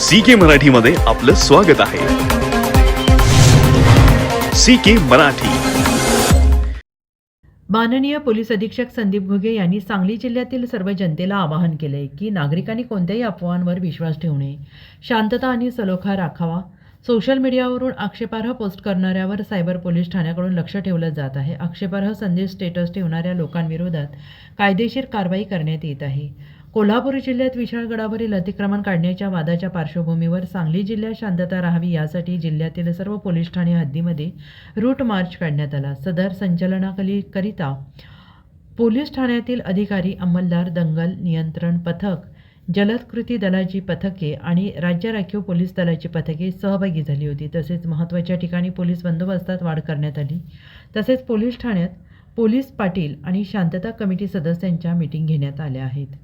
C के मराठीमध्ये आपलं स्वागत आहे. C K Marathi. माननीय पोलीस अधीक्षक संदीप घुगे यांनी सांगली जिल्ह्यातील सर्व जनतेला आवाहन केले की नागरिकांनी कोणत्याही अफवांवर विश्वास ठेवू नये. शांतता आणि सलोखा राखावा. सोशल मीडियावरून आक्षेपार्ह पोस्ट करणाऱ्यावर सायबर पोलीस ठाण्याकडून लक्ष ठेवलं जात आहे. आक्षेपार्ह संदेश स्टेटस ठेवणाऱ्या लोकांविरोधात कायदेशीर कारवाई करण्यात येत आहे. कोल्हापूर जिल्ह्यात विशाळगडावरील अतिक्रमण काढण्याच्या वादाच्या पार्श्वभूमीवर सांगली जिल्ह्यात शांतता राहावी यासाठी जिल्ह्यातील सर्व पोलीस ठाणे हद्दीमध्ये रूट मार्च काढण्यात आला. सदर संचलनाकली करिता पोलीस ठाण्यातील अधिकारी अंमलदार दंगल नियंत्रण पथक जलद कृती दलाची पथके आणि राज्य राखीव पोलीस दलाची पथके सहभागी झाली होती. तसेच महत्त्वाच्या ठिकाणी पोलीस बंदोबस्तात वाढ करण्यात आली. तसेच पोलीस ठाण्यात पोलीस पाटील आणि शांतता कमिटी सदस्यांच्या मीटिंग घेण्यात आल्या आहेत.